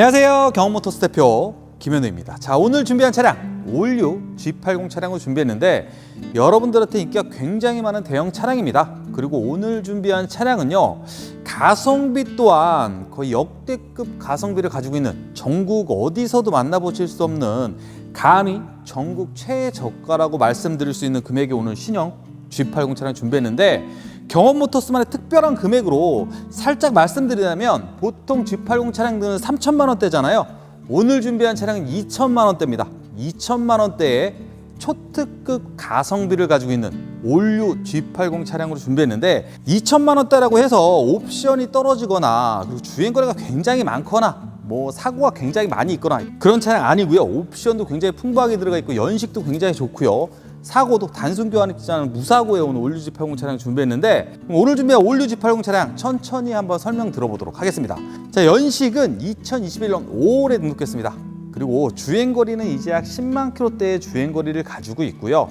안녕하세요. 경험모터스 대표 김현우입니다. 자, 오늘 준비한 차량 올류 G80 차량을 준비했는데 여러분들한테 인기가 굉장히 많은 대형 차량입니다. 그리고 오늘 준비한 차량은요. 가성비 또한 거의 역대급 가성비를 가지고 있는 전국 어디서도 만나보실 수 없는 감히 전국 최저가라고 말씀드릴 수 있는 금액의 오늘 신형 G80 차량 준비했는데 경험 모터스만의 특별한 금액으로 살짝 말씀드리자면 보통 G80 차량들은 3천만 원대잖아요. 오늘 준비한 차량은 2천만 원대입니다. 2천만 원대의 초특급 가성비를 가지고 있는 올류 G80 차량으로 준비했는데 2천만 원대라고 해서 옵션이 떨어지거나 그리고 주행거리가 굉장히 많거나 뭐 사고가 굉장히 많이 있거나 그런 차량 아니고요. 옵션도 굉장히 풍부하게 들어가 있고 연식도 굉장히 좋고요. 사고도 단순 교환이잖아요. 무사고에 오늘 올류 G80 차량 준비했는데 오늘 준비한 올류 G80 차량 천천히 한번 설명 들어보도록 하겠습니다. 자 연식은 2021년 5월에 등록했습니다. 그리고 주행거리는 이제 약 10만 킬로대의 주행거리를 가지고 있고요.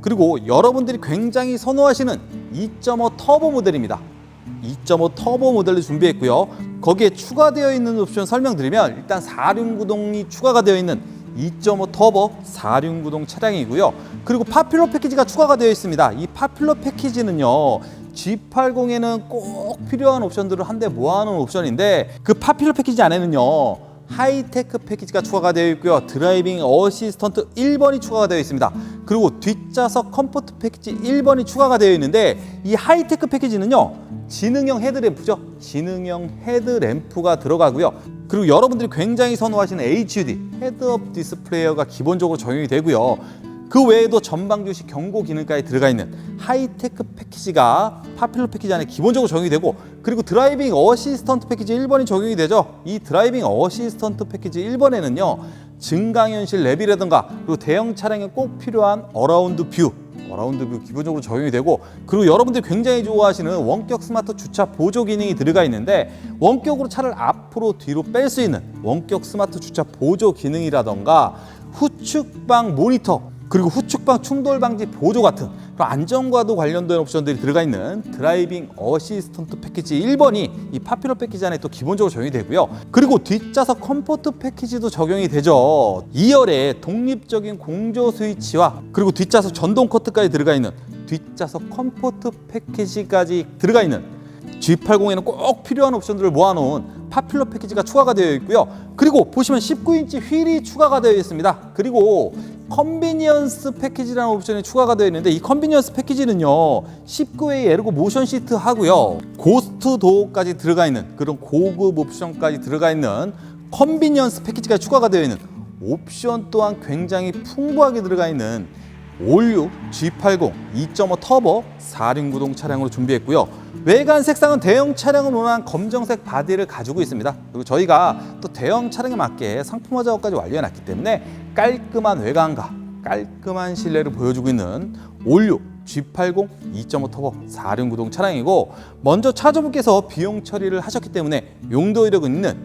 그리고 여러분들이 굉장히 선호하시는 2.5 터보 모델입니다. 2.5 터보 모델을 준비했고요. 거기에 추가되어 있는 옵션 설명드리면 일단 4륜 구동이 추가가 되어 있는 2.5 터보 4륜구동 차량이고요. 그리고 파퓰러 패키지가 추가가 되어 있습니다. 이 파퓰러 패키지는요. G80에는 꼭 필요한 옵션들을 한데 모아놓은 옵션인데 그 파퓰러 패키지 안에는요. 하이테크 패키지가 추가가 되어 있고요. 드라이빙 어시스턴트 1번이 추가가 되어 있습니다. 그리고 뒷좌석 컴포트 패키지 1번이 추가가 되어 있는데 이 하이테크 패키지는요. 지능형 헤드램프죠. 지능형 헤드램프가 들어가고요. 그리고 여러분들이 굉장히 선호하시는 HUD 헤드업 디스플레이어가 기본적으로 적용이 되고요. 그 외에도 전방 주시 경고 기능까지 들어가 있는 하이테크 패키지가 파퓰러 패키지 안에 기본적으로 적용이 되고 그리고 드라이빙 어시스턴트 패키지 1번이 적용이 되죠. 이 드라이빙 어시스턴트 패키지 1번에는요. 증강현실 랩이라든가 그리고 대형 차량에 꼭 필요한 어라운드 뷰 어라운드 뷰 기본적으로 적용이 되고 그리고 여러분들이 굉장히 좋아하시는 원격 스마트 주차 보조 기능이 들어가 있는데 원격으로 차를 앞으로 뒤로 뺄 수 있는 원격 스마트 주차 보조 기능이라던가 후측방 모니터 그리고 후측방 충돌 방지 보조 같은 안전과도 관련된 옵션들이 들어가 있는 드라이빙 어시스턴트 패키지 1번이 이 파퓰러 패키지 안에 또 기본적으로 적용이 되고요. 그리고 뒷좌석 컴포트 패키지도 적용이 되죠. 2열에 독립적인 공조 스위치와 그리고 뒷좌석 전동 커트까지 들어가 있는 뒷좌석 컴포트 패키지까지 들어가 있는 G80에는 꼭 필요한 옵션들을 모아놓은 파퓰러 패키지가 추가가 되어 있고요. 그리고 보시면 19인치 휠이 추가가 되어 있습니다. 그리고 컨비니언스 패키지라는 옵션이 추가가 되어 있는데 이 컨비니언스 패키지는요 19웨이 에르고 모션 시트 하고요. 고스트 도어까지 들어가 있는 그런 고급 옵션까지 들어가 있는 컨비니언스 패키지가 추가가 되어 있는 옵션 또한 굉장히 풍부하게 들어가 있는 올류 G80 2.5 터보 4륜 구동 차량으로 준비했고요. 외관 색상은 대형 차량을 원한 검정색 바디를 가지고 있습니다. 그리고 저희가 또 대형 차량에 맞게 상품화 작업까지 완료해놨기 때문에 깔끔한 외관과 깔끔한 실내를 보여주고 있는 올류 G80 2.5 터보 4륜 구동 차량이고 먼저 차주분께서 비용 처리를 하셨기 때문에 용도 이력은 있는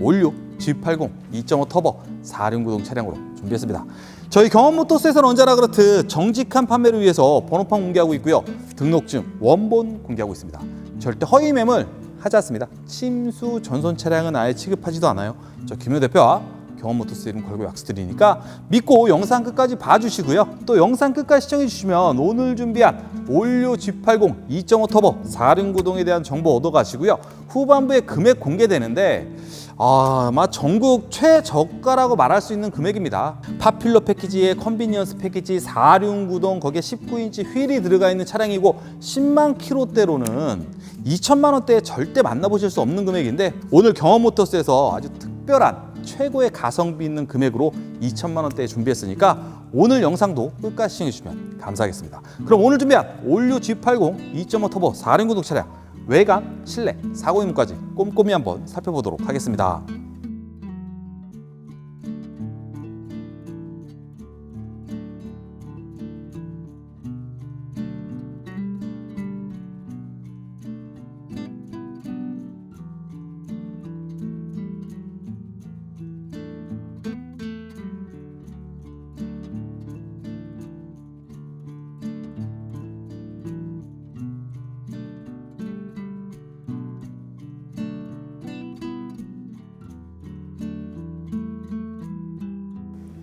올류 G80 2.5 터보 4륜 구동 차량으로 준비했습니다. 저희 경험모터스에서는 언제나 그렇듯 정직한 판매를 위해서 번호판 공개하고 있고요. 등록증, 원본 공개하고 있습니다. 절대 허위 매물 하지 않습니다. 침수 전손 차량은 아예 취급하지도 않아요. 저 김효 대표와 경험모터스 이름 걸고 약속드리니까 믿고 영상 끝까지 봐주시고요. 또 영상 끝까지 시청해 주시면 오늘 준비한 올류 G80 2.5 터보 4륜 구동에 대한 정보 얻어가시고요. 후반부에 금액 공개되는데 아, 아마 전국 최저가라고 말할 수 있는 금액입니다. 파퓰러 패키지에 컨비니언스 패키지 4륜 구동 거기에 19인치 휠이 들어가 있는 차량이고 10만 킬로대로는 2천만 원대에 절대 만나보실 수 없는 금액인데 오늘 경험모터스에서 아주 특별한 최고의 가성비 있는 금액으로 2천만 원대에 준비했으니까 오늘 영상도 끝까지 시청해 주시면 감사하겠습니다. 그럼 오늘 준비한 올류 G80 2.5 터보 4륜 구동 차량 외관, 실내, 사고 임무까지 꼼꼼히 한번 살펴보도록 하겠습니다.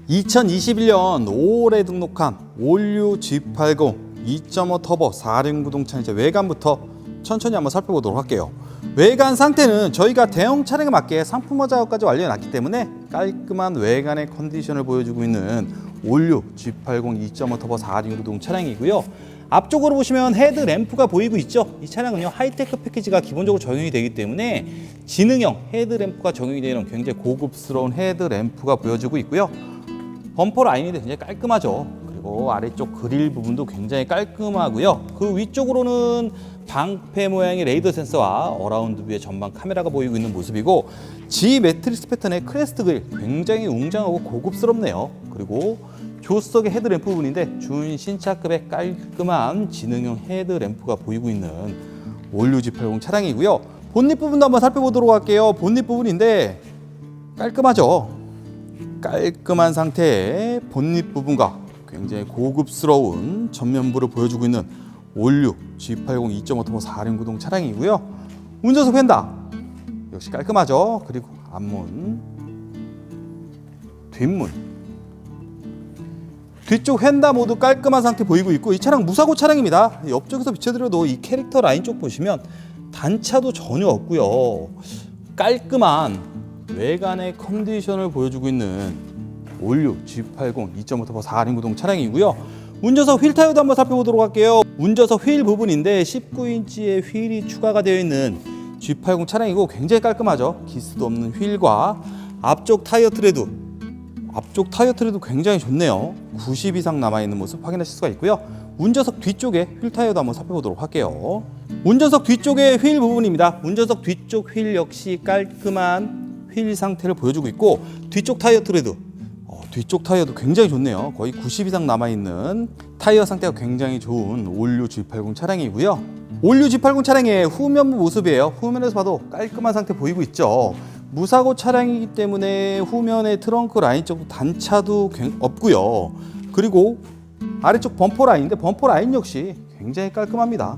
2021년 5월에 등록한 올류 G80 2.5 터보 4륜 구동차 이제 외관부터 천천히 한번 살펴보도록 할게요. 외관 상태는 저희가 대형 차량에 맞게 상품화 작업까지 완료해놨기 때문에 깔끔한 외관의 컨디션을 보여주고 있는 올류 G80 2.5 터보 4륜 구동 차량이고요. 앞쪽으로 보시면 헤드 램프가 보이고 있죠. 이 차량은요 하이테크 패키지가 기본적으로 적용이 되기 때문에 지능형 헤드 램프가 적용이 되는 굉장히 고급스러운 헤드 램프가 보여지고 있고요. 범퍼 라인이 굉장히 깔끔하죠. 그리고 아래쪽 그릴 부분도 굉장히 깔끔하고요. 그 위쪽으로는 방패 모양의 레이더 센서와 어라운드 뷰의 전방 카메라가 보이고 있는 모습이고 G 매트리스 패턴의 크레스트 그릴 굉장히 웅장하고 고급스럽네요. 그리고 조수석의 헤드램프 부분인데 준 신차급의 깔끔한 지능형 헤드램프가 보이고 있는 올류 G80 차량이고요. 본닛 부분도 한번 살펴보도록 할게요. 본닛 부분인데 깔끔하죠. 깔끔한 상태의 본닛 부분과 굉장히 고급스러운 전면부를 보여주고 있는 올류 G80 2.5 터보 4륜 구동 차량이고요. 운전석 휀다 역시 깔끔하죠. 그리고 앞문, 뒷문, 뒤쪽 휀다 모두 깔끔한 상태 보이고 있고 이 차량 무사고 차량입니다. 옆쪽에서 비춰드려도 이 캐릭터 라인 쪽 보시면 단차도 전혀 없고요. 깔끔한 외관의 컨디션을 보여주고 있는 올류 G80 2.5 터보 4륜 구동 차량이고요. 운전석 휠 타이어도 한번 살펴보도록 할게요. 운전석 휠 부분인데 19인치의 휠이 추가가 되어 있는 G80 차량이고 굉장히 깔끔하죠. 기스도 없는 휠과 앞쪽 타이어 트레드 앞쪽 타이어 트레도 굉장히 좋네요. 90 이상 남아 있는 모습 확인하실 수가 있고요. 운전석 뒤쪽에 휠 타이어도 한번 살펴보도록 할게요. 운전석 뒤쪽의 휠 부분입니다. 운전석 뒤쪽 휠 역시 깔끔한 휠 상태를 보여주고 있고 뒤쪽 타이어 트레드 어, 뒤쪽 타이어도 굉장히 좋네요. 거의 90 이상 남아 있는 타이어 상태가 굉장히 좋은 올류 G80 차량이고요. 올류 G80 차량의 후면부 모습이에요. 후면에서 봐도 깔끔한 상태 보이고 있죠. 무사고 차량이기 때문에 후면의 트렁크 라인 쪽 단차도 굉- 없고요. 그리고 아래쪽 범퍼 라인인데 범퍼 라인 역시 굉장히 깔끔합니다.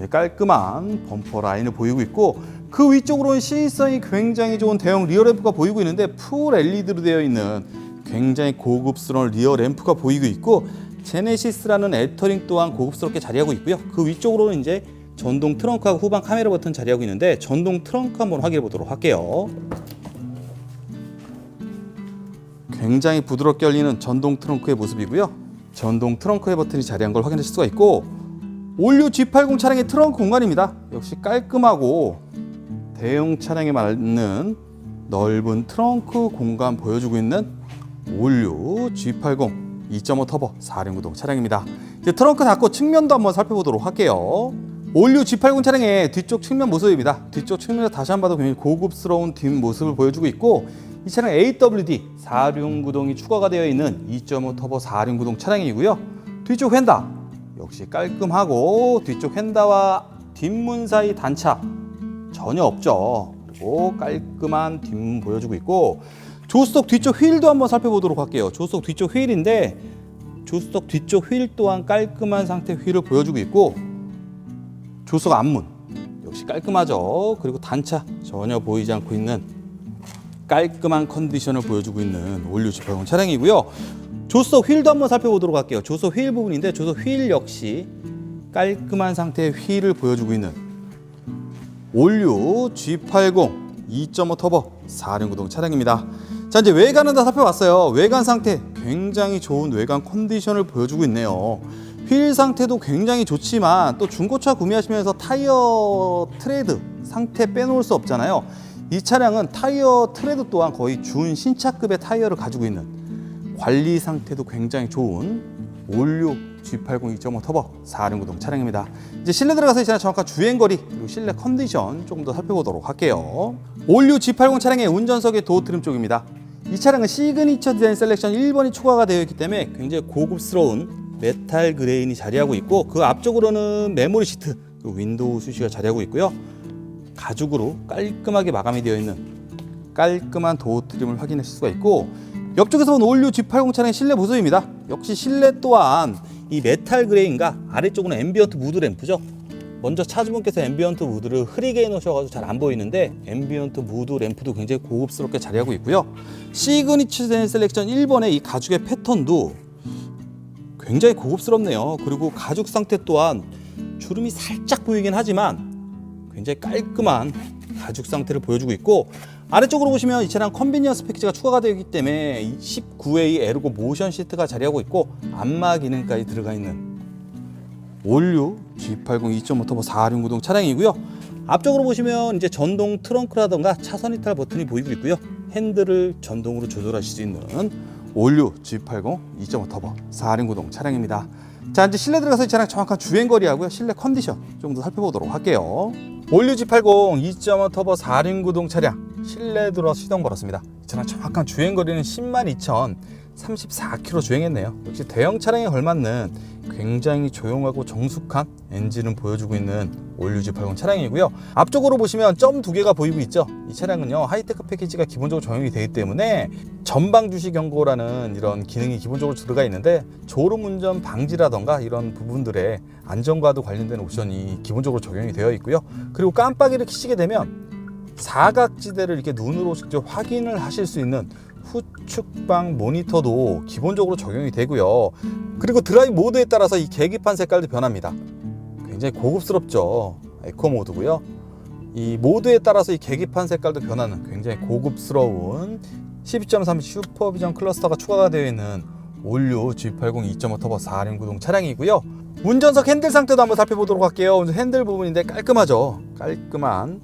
예, 깔끔한 범퍼 라인을 보이고 있고 그 위쪽으로는 시인성이 굉장히 좋은 대형 리어 램프가 보이고 있는데 풀 LED로 되어 있는 굉장히 고급스러운 리어 램프가 보이고 있고 제네시스라는 애터링 또한 고급스럽게 자리하고 있고요. 그 위쪽으로는 이제 전동 트렁크하고 후방 카메라 버튼 자리하고 있는데 전동 트렁크 한번 확인해 보도록 할게요. 굉장히 부드럽게 열리는 전동 트렁크의 모습이고요. 전동 트렁크의 버튼이 자리한 걸 확인하실 수가 있고 올류 G80 차량의 트렁크 공간입니다. 역시 깔끔하고 대형 차량에 맞는 넓은 트렁크 공간 보여주고 있는 올류 G80 2.5 터보 4륜 구동 차량입니다. 이제 트렁크 닫고 측면도 한번 살펴보도록 할게요. 올류 G80 차량의 뒤쪽 측면 모습입니다. 뒤쪽 측면에서 다시 한 번 봐도 굉장히 고급스러운 뒷모습을 보여주고 있고 이 차량 AWD 4륜 구동이 추가가 되어 있는 2.5 터보 4륜 구동 차량이고요. 뒤쪽 휀다 역시 깔끔하고 뒤쪽 휀다와 뒷문 사이 단차 전혀 없죠. 그리고 깔끔한 뒷문 보여주고 있고 조수석 뒤쪽 휠도 한번 살펴보도록 할게요. 조수석 뒤쪽 휠인데 조수석 뒤쪽 휠 또한 깔끔한 상태 휠을 보여주고 있고 조수석 앞문 역시 깔끔하죠. 그리고 단차 전혀 보이지 않고 있는 깔끔한 컨디션을 보여주고 있는 올류 G80 차량이고요. 조수석 휠도 한번 살펴보도록 할게요. 조수석 휠 부분인데 조수석 휠 역시 깔끔한 상태의 휠을 보여주고 있는 올류 G80 2.5 터보 4륜 구동 차량입니다. 자 이제 외관은 다 살펴봤어요. 외관 상태 굉장히 좋은 외관 컨디션을 보여주고 있네요. 휠 상태도 굉장히 좋지만 또 중고차 구매하시면서 타이어 트레드 상태 빼놓을 수 없잖아요. 이 차량은 타이어 트레드 또한 거의 준 신차급의 타이어를 가지고 있는 관리 상태도 굉장히 좋은 올류 G80 2.5 터보 4륜 구동 차량입니다. 이제 실내 들어가서 이제 정확한 주행 거리 그리고 실내 컨디션 조금 더 살펴보도록 할게요. 올류 G80 차량의 운전석의 도어 트림 쪽입니다. 이 차량은 시그니처 디자인 셀렉션 1번이 추가가 되어 있기 때문에 굉장히 고급스러운 메탈 그레인이 자리하고 있고 그 앞쪽으로는 메모리 시트 그 윈도우 수시가 자리하고 있고요. 가죽으로 깔끔하게 마감이 되어 있는 깔끔한 도어 트림을 확인하실 수가 있고 옆쪽에서 본 올류 G80 차량의 실내 모습입니다. 역시 실내 또한 이 메탈 그레인과 아래쪽은 앰비언트 무드 램프죠. 먼저 차주분께서 앰비언트 무드를 흐리게 해놓으셔가지고 잘 안 보이는데 앰비언트 무드 램프도 굉장히 고급스럽게 자리하고 있고요. 시그니처 된 셀렉션 1번의 이 가죽의 패턴도 굉장히 고급스럽네요. 그리고 가죽 상태 또한 주름이 살짝 보이긴 하지만 굉장히 깔끔한 가죽 상태를 보여주고 있고 아래쪽으로 보시면 이 차량 컨비니언스 패키지가 추가가 되어 있기 때문에 19의 에르고 모션 시트가 자리하고 있고 안마 기능까지 들어가 있는 올류 G80 2.5 터보 4륜 구동 차량이고요. 앞쪽으로 보시면 이제 전동 트렁크라던가 차선 이탈 버튼이 보이고 있고요. 핸들을 전동으로 조절하실 수 있는 올류 G80 2.5 터보 4륜 구동 차량입니다. 자 이제 실내 들어가서 이 차량 정확한 주행 거리하고요 실내 컨디션 좀 더 살펴보도록 할게요. 올류 G80 2.5 터보 4륜 구동 차량 실내 들어서 시동 걸었습니다. 이 차량 정확한 주행 거리는 10만 2천 34km 주행했네요. 역시 대형 차량에 걸맞는 굉장히 조용하고 정숙한 엔진을 보여주고 있는 올류 G80 차량이고요. 앞쪽으로 보시면 점 두 개가 보이고 있죠. 이 차량은요 하이테크 패키지가 기본적으로 적용이 되기 때문에 전방 주시 경고라는 이런 기능이 기본적으로 들어가 있는데 졸음 운전 방지라던가 이런 부분들의 안전과도 관련된 옵션이 기본적으로 적용이 되어 있고요. 그리고 깜빡이를 켜시게 되면 사각지대를 이렇게 눈으로 직접 확인을 하실 수 있는 후측방 모니터도 기본적으로 적용이 되고요. 그리고 드라이브 모드에 따라서 이 계기판 색깔도 변합니다. 굉장히 고급스럽죠. 에코 모드고요. 이 모드에 따라서 이 계기판 색깔도 변하는 굉장히 고급스러운 12.3 슈퍼비전 클러스터가 추가가 되어 있는 올류 G80 2.5 터보 4륜 구동 차량이고요. 운전석 핸들 상태도 한번 살펴보도록 할게요. 핸들 부분인데 깔끔하죠. 깔끔한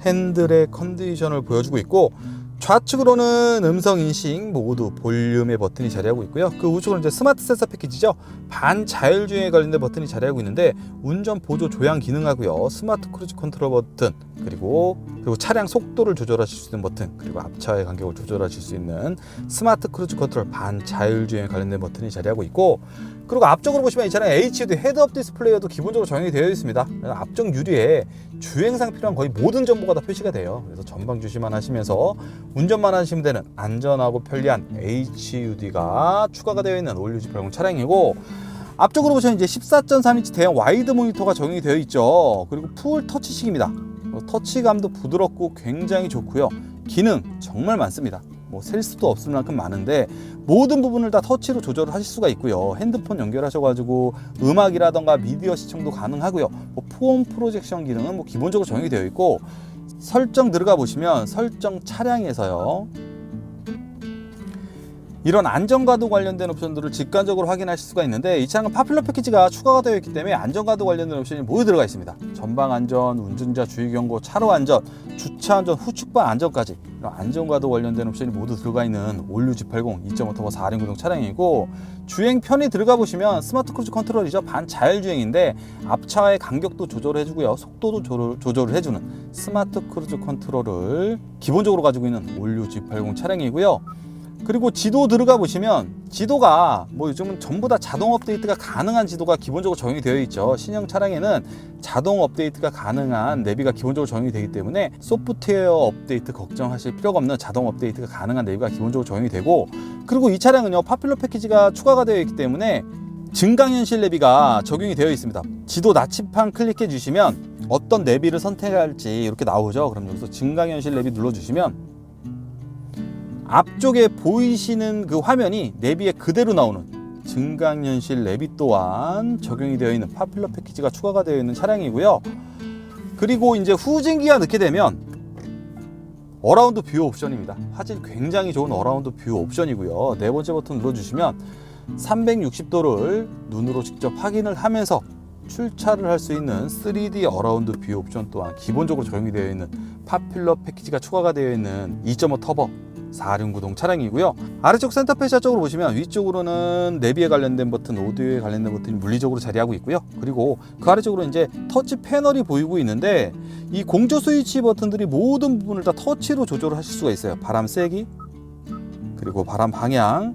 핸들의 컨디션을 보여주고 있고 좌측으로는 음성 인식 모두 볼륨의 버튼이 자리하고 있고요. 그 우측으로 이제 스마트 센서 패키지죠. 반자율 주행에 관련된 버튼이 자리하고 있는데 운전 보조 조향 기능하고요. 스마트 크루즈 컨트롤 버튼 그리고 그리고 차량 속도를 조절하실 수 있는 버튼 그리고 앞차의 간격을 조절하실 수 있는 스마트 크루즈 컨트롤 반자율 주행에 관련된 버튼이 자리하고 있고 그리고 앞쪽으로 보시면 이 차량 HUD 헤드업 디스플레이어도 기본적으로 적용이 되어 있습니다. 앞쪽 유리에 주행상 필요한 거의 모든 정보가 다 표시가 돼요. 그래서 전방 주시만 하시면서 운전만 하시면 되는 안전하고 편리한 HUD가 추가가 되어 있는 올류 G80 차량이고 앞쪽으로 보시면 이제 14.3인치 대형 와이드 모니터가 적용이 되어 있죠. 그리고 풀 터치식입니다. 터치감도 부드럽고 굉장히 좋고요. 기능 정말 많습니다. 뭐 셀 수도 없을 만큼 많은데 모든 부분을 다 터치로 조절을 하실 수가 있고요. 핸드폰 연결하셔가지고 음악이라던가 미디어 시청도 가능하고요. 뭐 포온 프로젝션 기능은 뭐 기본적으로 적용이 되어 있고 설정 들어가 보시면 설정 차량에서요. 이런 안전과도 관련된 옵션들을 직관적으로 확인하실 수가 있는데 이 차량은 파퓰러 패키지가 추가가 되어 있기 때문에 안전과도 관련된 옵션이 모두 들어가 있습니다. 전방 안전, 운전자 주의 경고, 차로 안전, 주차 안전, 후측방 안전까지 이런 안전과도 관련된 옵션이 모두 들어가 있는 올류 G80 2.5 터보 4륜 구동 차량이고 주행 편이 들어가 보시면 스마트 크루즈 컨트롤이죠. 반자율 주행인데 앞차의 간격도 조절해 주고요. 속도도 조절, 조절을 해주는 스마트 크루즈 컨트롤을 기본적으로 가지고 있는 올류 G80 차량이고요. 그리고 지도 들어가 보시면 지도가 뭐 요즘은 전부 다 자동 업데이트가 가능한 지도가 기본적으로 적용이 되어 있죠. 신형 차량에는 자동 업데이트가 가능한 내비가 기본적으로 적용이 되기 때문에 소프트웨어 업데이트 걱정하실 필요가 없는 자동 업데이트가 가능한 내비가 기본적으로 적용이 되고 그리고 이 차량은요 파퓰러 패키지가 추가가 되어 있기 때문에 증강현실 내비가 적용이 되어 있습니다. 지도 나침판 클릭해 주시면 어떤 내비를 선택할지 이렇게 나오죠. 그럼 여기서 증강현실 내비 눌러 주시면 앞쪽에 보이시는 그 화면이 내비에 그대로 나오는 증강현실 내비 또한 적용이 되어 있는 파퓰러 패키지가 추가가 되어 있는 차량이고요. 그리고 이제 후진기가 넣게 되면 어라운드 뷰 옵션입니다. 화질 굉장히 좋은 어라운드 뷰 옵션이고요. 네 번째 버튼 눌러주시면 360도를 눈으로 직접 확인을 하면서 출차를 할 수 있는 3D 어라운드 뷰 옵션 또한 기본적으로 적용이 되어 있는 파퓰러 패키지가 추가가 되어 있는 2.5 터보 4륜 구동 차량이고요. 아래쪽 센터페시아 쪽으로 보시면 위쪽으로는 내비에 관련된 버튼, 오디오에 관련된 버튼이 물리적으로 자리하고 있고요. 그리고 그 아래쪽으로 이제 터치 패널이 보이고 있는데 이 공조 스위치 버튼들이 모든 부분을 다 터치로 조절을 하실 수가 있어요. 바람 세기, 그리고 바람 방향,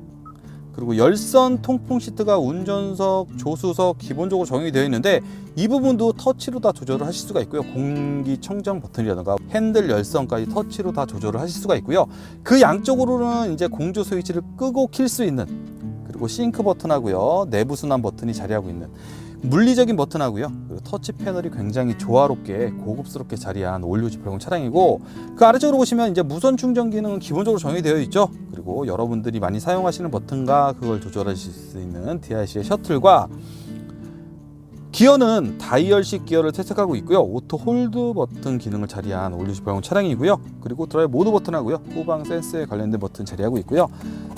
그리고 열선 통풍 시트가 운전석, 조수석 기본적으로 적용이 되어 있는데 이 부분도 터치로 다 조절을 하실 수가 있고요. 공기 청정 버튼이라든가 핸들 열선까지 터치로 다 조절을 하실 수가 있고요. 그 양쪽으로는 이제 공조 스위치를 끄고 킬 수 있는 그리고 싱크 버튼하고요. 내부 순환 버튼이 자리하고 있는 물리적인 버튼하고요. 그리고 터치 패널이 굉장히 조화롭게 고급스럽게 자리한 올류 G80 차량이고 그 아래쪽으로 보시면 이제 무선 충전 기능은 기본적으로 정의되어 있죠. 그리고 여러분들이 많이 사용하시는 버튼과 그걸 조절하실 수 있는 DIC의 셔틀과 기어는 다이얼식 기어를 채택하고 있고요. 오토 홀드 버튼 기능을 자리한 올류 G80 차량이고요. 그리고 드라이브 모드 버튼하고요. 후방 센서에 관련된 버튼 자리하고 있고요.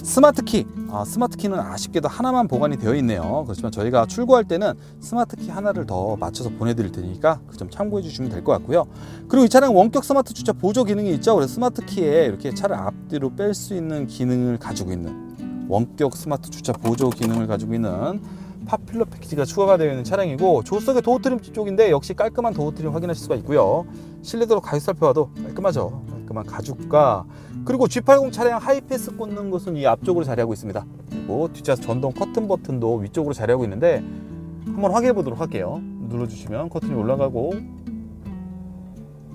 스마트 키, 아, 스마트 키는 아쉽게도 하나만 보관이 되어 있네요. 그렇지만 저희가 출고할 때는 스마트 키 하나를 더 맞춰서 보내드릴 테니까 그 점 참고해 주시면 될 것 같고요. 그리고 이 차량 원격 스마트 주차 보조 기능이 있죠. 그래서 스마트 키에 이렇게 차를 앞뒤로 뺄 수 있는 기능을 가지고 있는 원격 스마트 주차 보조 기능을 가지고 있는 파퓰러 패키지가 추가가 되어 있는 차량이고 조수석의 도어 트림 쪽인데 역시 깔끔한 도어 트림 확인하실 수가 있고요. 실내도로 가죽 살펴봐도 깔끔하죠. 깔끔한 가죽과 그리고 G80 차량 하이패스 꽂는 곳은 이 앞쪽으로 자리하고 있습니다. 그리고 뒷좌석 전동 커튼 버튼도 위쪽으로 자리하고 있는데 한번 확인해 보도록 할게요. 눌러주시면 커튼이 올라가고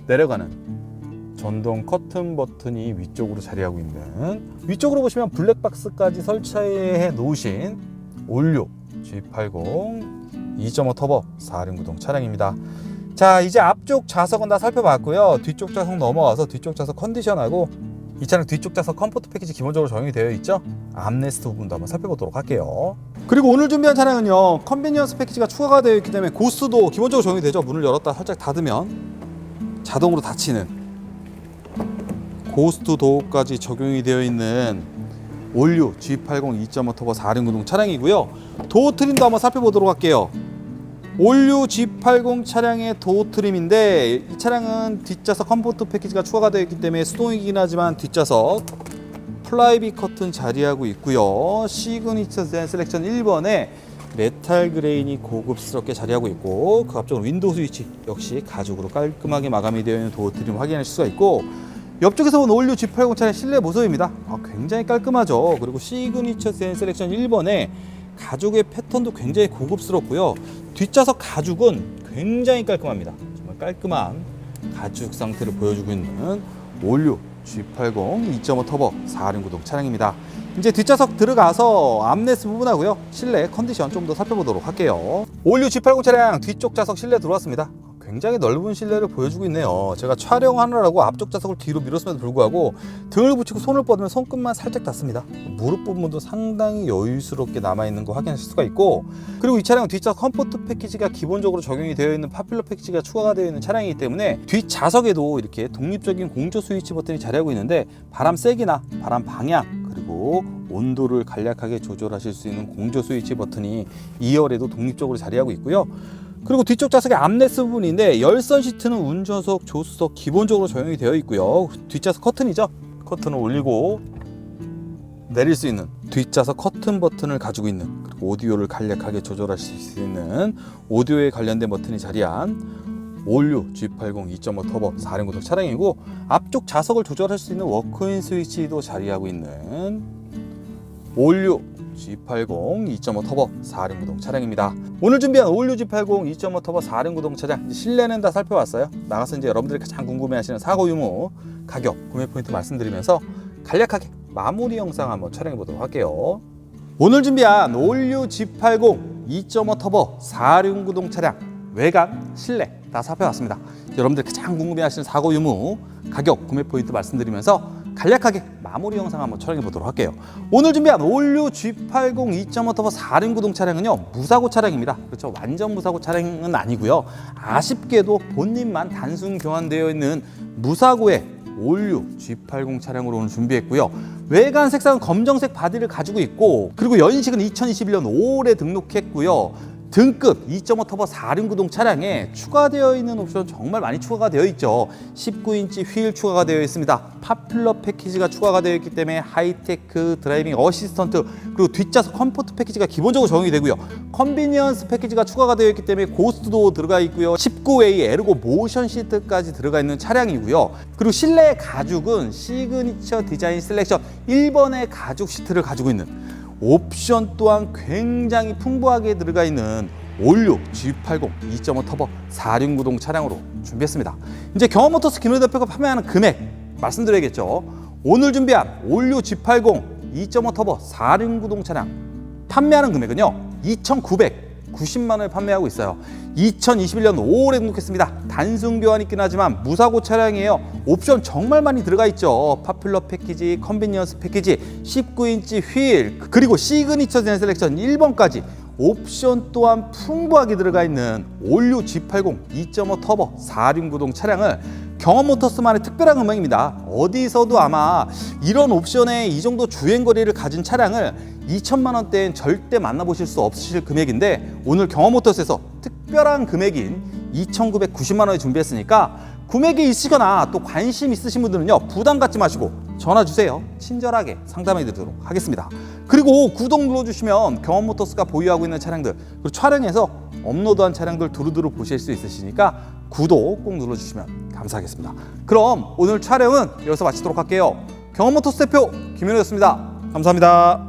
내려가는 전동 커튼 버튼이 위쪽으로 자리하고 있는 위쪽으로 보시면 블랙박스까지 설치해 놓으신 올류 G80 2.5 터보 4륜 구동 차량입니다. 자 이제 앞쪽 좌석은 다 살펴봤고요. 뒤쪽 좌석 넘어가서 뒤쪽 좌석 컨디션하고 이 차량 뒤쪽 좌석 컴포트 패키지 기본적으로 적용이 되어 있죠. 암레스트 부분도 한번 살펴보도록 할게요. 그리고 오늘 준비한 차량은요 컨비니언스 패키지가 추가가 되어 있기 때문에 고스도 기본적으로 적용이 되죠. 문을 열었다 살짝 닫으면 자동으로 닫히는 고스트 도어까지 적용이 되어 있는 올류 G80 2.5 터보 4륜 구동 차량이고요. 도어 트림도 한번 살펴보도록 할게요. 올류 G80 차량의 도어 트림인데 이 차량은 뒷좌석 컴포트 패키지가 추가가 되어 있기 때문에 수동이긴 하지만 뒷좌석 플라이비 커튼 자리하고 있고요. 시그니처 디자인 셀렉션 1번에 메탈 그레인이 고급스럽게 자리하고 있고 그 앞쪽은 윈도우 스위치 역시 가죽으로 깔끔하게 마감이 되어 있는 도어 트림 확인할 수가 있고 옆쪽에서 본 올류 G80 차량 실내 모습입니다. 아, 굉장히 깔끔하죠. 그리고 시그니처 디자인 셀렉션 1번에 가죽의 패턴도 굉장히 고급스럽고요. 뒷좌석 가죽은 굉장히 깔끔합니다. 정말 깔끔한 가죽 상태를 보여주고 있는 올류 G80 2.5 터보 4륜 구동 차량입니다. 이제 뒷좌석 들어가서 암레스 부분하고요. 실내 컨디션 좀 더 살펴보도록 할게요. 올류 G80 차량 뒤쪽 좌석 실내 들어왔습니다. 굉장히 넓은 실내를 보여주고 있네요. 제가 촬영하느라고 앞쪽 좌석을 뒤로 밀었음에도 불구하고 등을 붙이고 손을 뻗으면 손끝만 살짝 닿습니다. 무릎 부분도 상당히 여유스럽게 남아있는 거 확인하실 수가 있고 그리고 이 차량은 뒷좌석 컴포트 패키지가 기본적으로 적용이 되어 있는 파퓰러 패키지가 추가가 되어 있는 차량이기 때문에 뒷좌석에도 이렇게 독립적인 공조 스위치 버튼이 자리하고 있는데 바람 세기나 바람 방향 그리고 온도를 간략하게 조절하실 수 있는 공조 스위치 버튼이 2열에도 독립적으로 자리하고 있고요. 그리고 뒤쪽 좌석의 암레스 부분인데 열선 시트는 운전석, 조수석 기본적으로 적용이 되어 있고요. 뒷좌석 커튼이죠. 커튼을 올리고 내릴 수 있는 뒷좌석 커튼 버튼을 가지고 있는 그리고 오디오를 간략하게 조절하실 수 있는 오디오에 관련된 버튼이 자리한 올류 G80 2.5 터보 4륜 구동 차량이고 앞쪽 좌석을 조절할 수 있는 워크인 스위치도 자리하고 있는 올류 G80 2.5 터보 4륜 구동 차량입니다. 오늘 준비한 올류 G80 2.5 터보 4륜 구동 차량 실내는 다 살펴봤어요. 나가서 이제 여러분들이 가장 궁금해하시는 사고 유무 가격 구매 포인트 말씀드리면서 간략하게 마무리 영상 한번 촬영해 보도록 할게요. 오늘 준비한 올류 G80 2.5 터보 4륜 구동 차량 외관, 실내 다 살펴봤습니다. 여러분들 가장 궁금해하시는 사고 유무 가격 구매 포인트 말씀드리면서 간략하게 마무리 영상 한번 촬영해 보도록 할게요. 오늘 준비한 올류 G80 2.5 터보 4륜 구동 차량은요 무사고 차량입니다. 그렇죠 완전 무사고 차량은 아니고요. 아쉽게도 본닛만 단순 교환되어 있는 무사고의 올류 G80 차량으로 오늘 준비했고요. 외관 색상은 검정색 바디를 가지고 있고 그리고 연식은 2021년 5월에 등록했고요. 등급 2.5 터보 4륜 구동 차량에 추가되어 있는 옵션 정말 많이 추가가 되어 있죠. 19인치 휠 추가가 되어 있습니다. 파퓰러 패키지가 추가가 되어 있기 때문에 하이테크 드라이빙 어시스턴트 그리고 뒷좌석 컴포트 패키지가 기본적으로 적용이 되고요. 컨비니언스 패키지가 추가가 되어 있기 때문에 고스트도 들어가 있고요. 19웨이 에르고 모션 시트까지 들어가 있는 차량이고요. 그리고 실내 가죽은 시그니처 디자인 셀렉션 1번의 가죽 시트를 가지고 있는 옵션 또한 굉장히 풍부하게 들어가 있는 올류 G80 2.5 터보 4륜 구동 차량으로 준비했습니다. 이제 경험모터스 김호 대표가 판매하는 금액 말씀드려야겠죠. 오늘 준비한 올류 G80 2.5 터보 4륜 구동 차량 판매하는 금액은요 2,900 390만 원에 판매하고 있어요. 2021년 5월에 등록했습니다. 단순 교환 있긴 하지만 무사고 차량이에요. 옵션 정말 많이 들어가 있죠. 파퓰러 패키지, 컨비니언스 패키지, 19인치 휠, 그리고 시그니처 젠 셀렉션 1번까지 옵션 또한 풍부하게 들어가 있는 올류 G80 2.5 터보 4륜 구동 차량을 경험 모터스만의 특별한 음악입니다. 어디서도 아마 이런 옵션에 이 정도 주행 거리를 가진 차량을 2천만 원대엔 절대 만나보실 수 없으실 금액인데 오늘 경험 모터스에서 특별한 금액인 2,990만 원에 준비했으니까 구매기 있으시거나 또 관심 있으신 분들은요 부담 갖지 마시고 전화 주세요 친절하게 상담해 드리도록 하겠습니다 그리고 구독 눌러주시면 경험 모터스가 보유하고 있는 차량들 그리고 촬영해서 업로드한 차량들 두루두루 보실 수 있으시니까 구독 꼭 눌러주시면 감사하겠습니다. 그럼 오늘 촬영은 여기서 마치도록 할게요. 경험 모터스 대표 김현우였습니다. 감사합니다